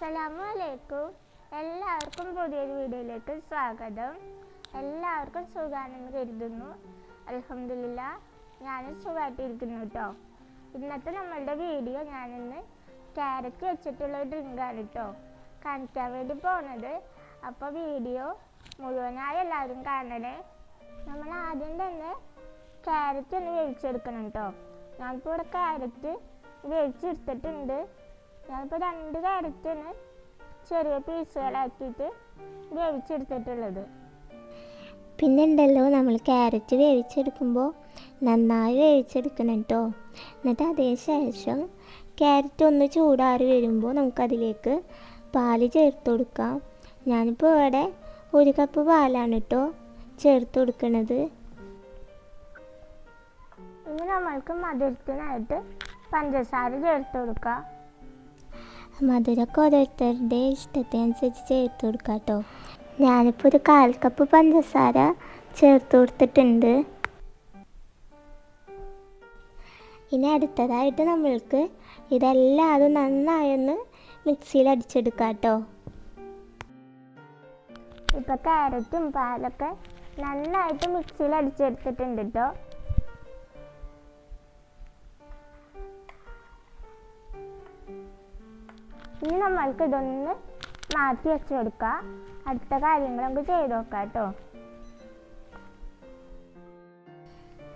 അസ്സലാമു അലൈക്കും എല്ലാവർക്കും പുതിയൊരു വീഡിയോയിലേക്ക് സ്വാഗതം. എല്ലാവർക്കും സുഖാണെന്ന് കരുതുന്നു. അലഹമില്ല ഞാനും സുഖമായിട്ടിരിക്കുന്നു കേട്ടോ ഇന്നത്തെ നമ്മളുടെ വീഡിയോ ഞാനിന്ന് ക്യാരറ്റ് വെച്ചിട്ടുള്ള ഡ്രിങ്കാണ് കേട്ടോ കാണിക്കാൻ വേണ്ടി പോണത്. അപ്പോൾ വീഡിയോ മുഴുവനായി എല്ലാവരും കാണണേ. നമ്മൾ ആദ്യം തന്നെ ക്യാരറ്റ് ഒന്ന് വേവിച്ചെടുക്കണം കേട്ടോ ഞാനിപ്പോൾ ഇവിടെ ക്യാരറ്റ് വേവിച്ചെടുത്തിട്ടുണ്ട്. ഞാനിപ്പോൾ രണ്ട് ക്യാരറ്റാണ് ചെറിയ പീസുകളാക്കിയിട്ട് വേവിച്ചെടുത്തിട്ടുള്ളത്. പിന്നെ ഉണ്ടല്ലോ നമ്മൾ ക്യാരറ്റ് വേവിച്ചെടുക്കുമ്പോൾ നന്നായി വേവിച്ചെടുക്കണം കേട്ടോ എന്നിട്ട് അതിന് ശേഷം ക്യാരറ്റ് ഒന്ന് ചൂടാറി വരുമ്പോൾ നമുക്കതിലേക്ക് പാൽ ചേർത്ത് കൊടുക്കാം. ഞാനിപ്പോൾ ഇവിടെ ഒരു കപ്പ് പാലാണ് കേട്ടോ ചേർത്ത് കൊടുക്കുന്നത് ഇനി നമ്മൾക്ക് മധുരത്തിനായിട്ട് പഞ്ചസാര ചേർത്ത് കൊടുക്കാം. മധുരമൊക്കെ ഓരോരുത്തരുടെ ഇഷ്ടത്തിനനുസരിച്ച് ചേർത്ത് കൊടുക്കാം കേട്ടോ ഞാനിപ്പോൾ ഒരു കാൽ കപ്പ് പഞ്ചസാര ചേർത്ത് കൊടുത്തിട്ടുണ്ട്. ഇനി അടുത്തതായിട്ട് നമ്മൾക്ക് ഇതെല്ലാതും നന്നായൊന്ന് മിക്സിയിൽ അടിച്ചെടുക്കാം കേട്ടോ ഇപ്പോൾ ക്യാരറ്റും പാലൊക്കെ നന്നായിട്ട് മിക്സിയിൽ അടിച്ചെടുത്തിട്ടുണ്ട് കേട്ടോ ഇനി നമ്മൾക്ക് ഇതൊന്ന് മാറ്റി വെച്ചെടുക്കാം. അടുത്ത കാര്യങ്ങൾ നമുക്ക് ചെയ്ത് നോക്കാം കേട്ടോ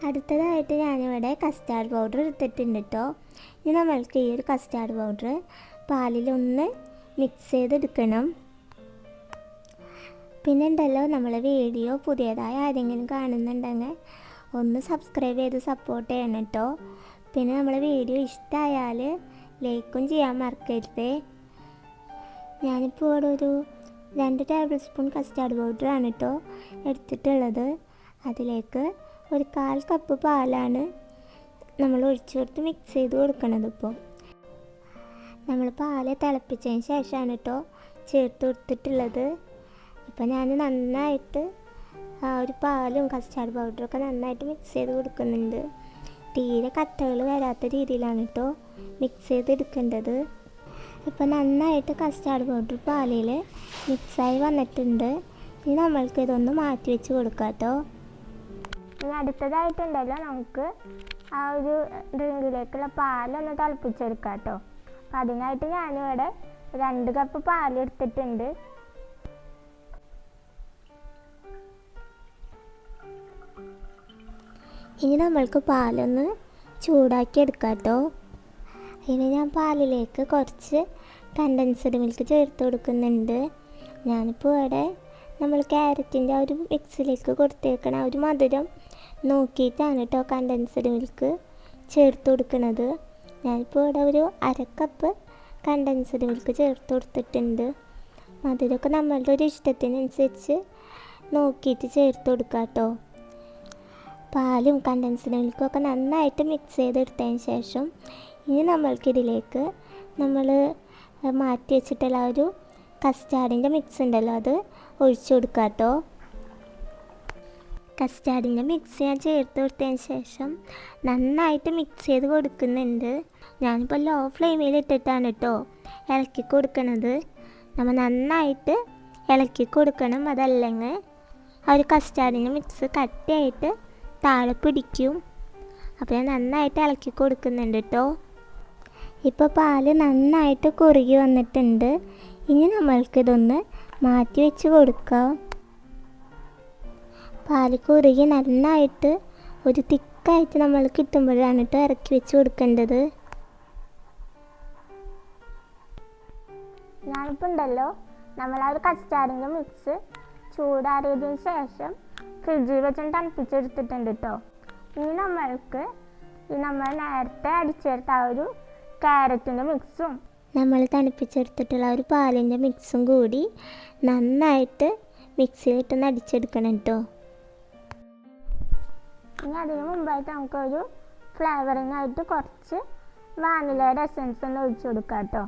അടുത്തതായിട്ട് ഞാനിവിടെ കസ്റ്റാർഡ് പൗഡർ എടുത്തിട്ടുണ്ട് കേട്ടോ ഇനി നമ്മൾക്ക് ഈ ഒരു കസ്റ്റാർഡ് പൗഡർ പാലിലൊന്ന് മിക്സ് ചെയ്തെടുക്കണം. പിന്നെ ഉണ്ടല്ലോ നമ്മളെ വീഡിയോ പുതിയതായ ആരെങ്കിലും കാണുന്നുണ്ടെങ്കിൽ ഒന്ന് സബ്സ്ക്രൈബ് ചെയ്ത് സപ്പോർട്ട് ചെയ്യണം കേട്ടോ പിന്നെ നമ്മളെ വീഡിയോ ഇഷ്ടമായാൽ ലൈക്കും ചെയ്യാൻ മറക്കരുതേ. ഞാനിപ്പോൾ ഇവിടെ ഒരു രണ്ട് ടേബിൾ സ്പൂൺ കസ്റ്റാർഡ് പൗഡറാണ് കേട്ടോ എടുത്തിട്ടുള്ളത്. അതിലേക്ക് ഒരു കാൽ കപ്പ് പാലാണ് നമ്മൾ ഒഴിച്ചു കൊടുത്ത് മിക്സ് ചെയ്ത് കൊടുക്കണത് ഇപ്പോൾ നമ്മൾ പാൽ തിളപ്പിച്ചതിന് ശേഷമാണ് കേട്ടോ ചേർത്ത് കൊടുത്തിട്ടുള്ളത്. ഇപ്പം ഞാൻ നന്നായിട്ട് ആ ഒരു പാലും കസ്റ്റാർഡ് ഒക്കെ നന്നായിട്ട് മിക്സ് ചെയ്ത് കൊടുക്കുന്നുണ്ട്. തീരെ കട്ടകൾ വരാത്ത രീതിയിലാണ് കേട്ടോ മിക്സ് ചെയ്ത് എടുക്കേണ്ടത് ഇപ്പം നന്നായിട്ട് കസ്റ്റാർഡ് പൗഡർ പാലിൽ മിക്സായി വന്നിട്ടുണ്ട്. ഇനി നമ്മൾക്ക് ഇതൊന്ന് മാറ്റി വെച്ച് കൊടുക്കാം കേട്ടോ. ഇനി അടുത്തതായിട്ടുണ്ടല്ലോ നമുക്ക് ആ ഒരു ഡ്രിങ്കിലേക്കുള്ള പാലൊന്ന് തിളപ്പിച്ചെടുക്കാം കേട്ടോ. അപ്പം അതിനായിട്ട് ഞാനിവിടെ രണ്ട് കപ്പ് പാൽ എടുത്തിട്ടുണ്ട്. ഇനി നമ്മൾക്ക് പാലൊന്ന് ചൂടാക്കി എടുക്കാം കേട്ടോ. ഇനി ഞാൻ പാലിലേക്ക് കുറച്ച് കണ്ടൻസ്ഡ് മിൽക്ക് ചേർത്ത് കൊടുക്കുന്നുണ്ട്. ഞാനിപ്പോൾ ഇവിടെ നമ്മൾ ക്യാരറ്റിന്റെ ഒരു മിക്സിലേക്ക് കൊടുത്തേക്കണ ഒരു മധുരം നോക്കിയിട്ടാണ് കേട്ടോ കണ്ടൻസ്ഡ് മിൽക്ക് ചേർത്ത് കൊടുക്കുന്നത് ഞാനിപ്പോൾ ഇവിടെ ഒരു അരക്കപ്പ് കണ്ടൻസ്ഡ് മിൽക്ക് ചേർത്ത് കൊടുത്തിട്ടുണ്ട്. മധുരമൊക്കെ നമ്മളുടെ ഒരു ഇഷ്ടത്തിനനുസരിച്ച് നോക്കിയിട്ട് ചേർത്ത് കൊടുക്കാം കേട്ടോ പാലും കണ്ടൻസ്ഡ് മിൽക്കും ഒക്കെ നന്നായിട്ട് മിക്സ് ചെയ്തെടുത്തതിന് ശേഷം ഇനി നമ്മൾക്കിതിലേക്ക് നമ്മൾ മാറ്റി വെച്ചിട്ടുള്ള ഒരു കസ്റ്റാർഡിന്റെ മിക്സ് ഉണ്ടല്ലോ അത് ഒഴിച്ചു കൊടുക്കുക കേട്ടോ കസ്റ്റാർഡിന്റെ മിക്സ് ഞാൻ ചേർത്ത് കൊടുത്തതിന് ശേഷം നന്നായിട്ട് മിക്സ് ചെയ്ത് കൊടുക്കുന്നുണ്ട്. ഞാനിപ്പോൾ ലോ ഫ്ലെയിമിൽ ഇട്ടിട്ടാണ് കേട്ടോ ഇളക്കി കൊടുക്കണത്. നമ്മൾ നന്നായിട്ട് ഇളക്കി കൊടുക്കണം അതല്ലെങ്കിൽ ആ ഒരു കസ്റ്റാർഡിന്റെ മിക്സ് കട്ടിയായിട്ട് താഴെ പിടിക്കും. അപ്പോൾ ഞാൻ നന്നായിട്ട് ഇളക്കി കൊടുക്കുന്നുണ്ട് കേട്ടോ ഇപ്പോൾ പാൽ നന്നായിട്ട് കുറുകി വന്നിട്ടുണ്ട്. ഇനി നമ്മൾക്കിതൊന്ന് മാറ്റി വെച്ച് കൊടുക്കാം. പാൽ കുറുകി നന്നായിട്ട് ഒരു തിക്കായിട്ട് നമ്മൾ കിട്ടുമ്പോഴാണ് കേട്ടോ ഇറക്കി വെച്ച് കൊടുക്കേണ്ടത്. ഞാനിപ്പോൾ നമ്മൾ ആ ഒരു മിക്സ് ചൂടാറിയതിന് ശേഷം ഫ്രിഡ്ജിൽ വെച്ച് തണുപ്പിച്ചെടുത്തിട്ടുണ്ട് കേട്ടോ ഇനി നമ്മൾക്ക് ഈ നമ്മൾ നേരത്തെ അടിച്ചെടുത്ത ആ ഒരു ക്യാരറ്റിന്റെ മിക്സും നമ്മൾ തണുപ്പിച്ചെടുത്തിട്ടുള്ള ഒരു പാലിന്റെ മിക്സും കൂടി നന്നായിട്ട് മിക്സിയിലിട്ടൊന്ന് അടിച്ചെടുക്കണം കേട്ടോ. ഇനി അതിന് മുമ്പായിട്ട് നമുക്കൊരു ഫ്ലേവറിംഗ് ആയിട്ട് കുറച്ച് വാനിലയുടെ എസൻസ് ഒന്ന് ഒഴിച്ചു കൊടുക്കാം കേട്ടോ.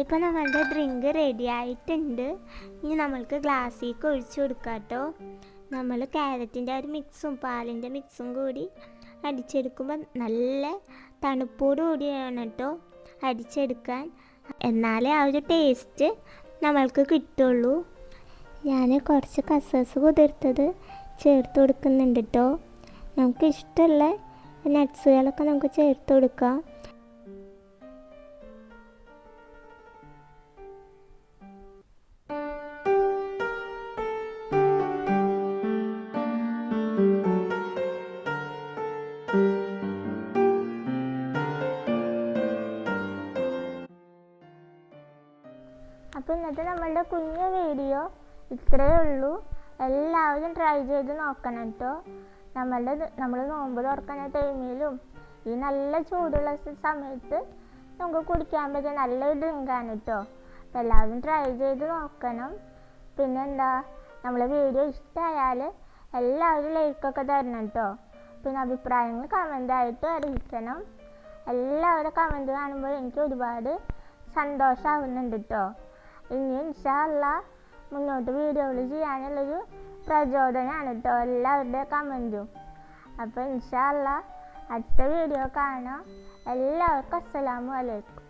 ഇപ്പോൾ നമ്മളുടെ ഡ്രിങ്ക് റെഡി ആയിട്ടുണ്ട്. ഇനി നമ്മൾക്ക് ഗ്ലാസ്സിലേക്ക് ഒഴിച്ചു കൊടുക്കാം കേട്ടോ. നമ്മൾ ക്യാരറ്റിന്റെ ഒരു മിക്സും പാലിന്റെ മിക്സും കൂടി അടിച്ചെടുക്കുമ്പോൾ നല്ല തണുപ്പോടു കൂടിയാണ് കേട്ടോ അടിച്ചെടുക്കാൻ. എന്നാലേ ആ ഒരു ടേസ്റ്റ് നമ്മൾക്ക് കിട്ടുള്ളൂ. ഞാൻ കുറച്ച് കസേഴ്സ് കുതിർത്തത് ചേർത്ത് കൊടുക്കുന്നുണ്ട് കേട്ടോ. നമുക്ക് ഇഷ്ടമുള്ള നട്ട്സുകളൊക്കെ നമുക്ക് ചേർത്ത് കൊടുക്കാം. അപ്പോൾ ഇന്നത്തെ നമ്മളുടെ കുഞ്ഞു വീഡിയോ ഇത്രയേ ഉള്ളൂ. എല്ലാവരും ട്രൈ ചെയ്ത് നോക്കണം കേട്ടോ നമ്മളുടെ നമ്മൾ നോമ്പ് തുറക്കുന്ന ടൈമിലും ഈ നല്ല ചൂടുള്ള സമയത്ത് നമുക്ക് കുടിക്കാൻ പറ്റിയ നല്ലൊരു ഡ്രിങ്കാണ് കേട്ടോ അപ്പം എല്ലാവരും ട്രൈ ചെയ്ത് നോക്കണം. പിന്നെന്താ നമ്മളെ വീഡിയോ ഇഷ്ടമായാൽ എല്ലാവരും ലൈക്കൊക്കെ തരണം കേട്ടോ പിന്നെ അഭിപ്രായങ്ങൾ കമന്റായിട്ട് അറിയിക്കണം. എല്ലാവരുടെ കമന്റ് കാണുമ്പോൾ എനിക്ക് ഒരുപാട് സന്തോഷമാവുന്നുണ്ട് കേട്ടോ ഇനി ഇൻഷാല്ല മുന്നോട്ട് വീഡിയോകൾ ചെയ്യാനുള്ളൊരു പ്രചോദനമാണ് കേട്ടോ എല്ലാവരുടെ കമന്റും. അപ്പോൾ ഇൻഷാല്ല അടുത്ത വീഡിയോ കാണാം. എല്ലാവർക്കും അസ്സലാമു അലൈക്കും.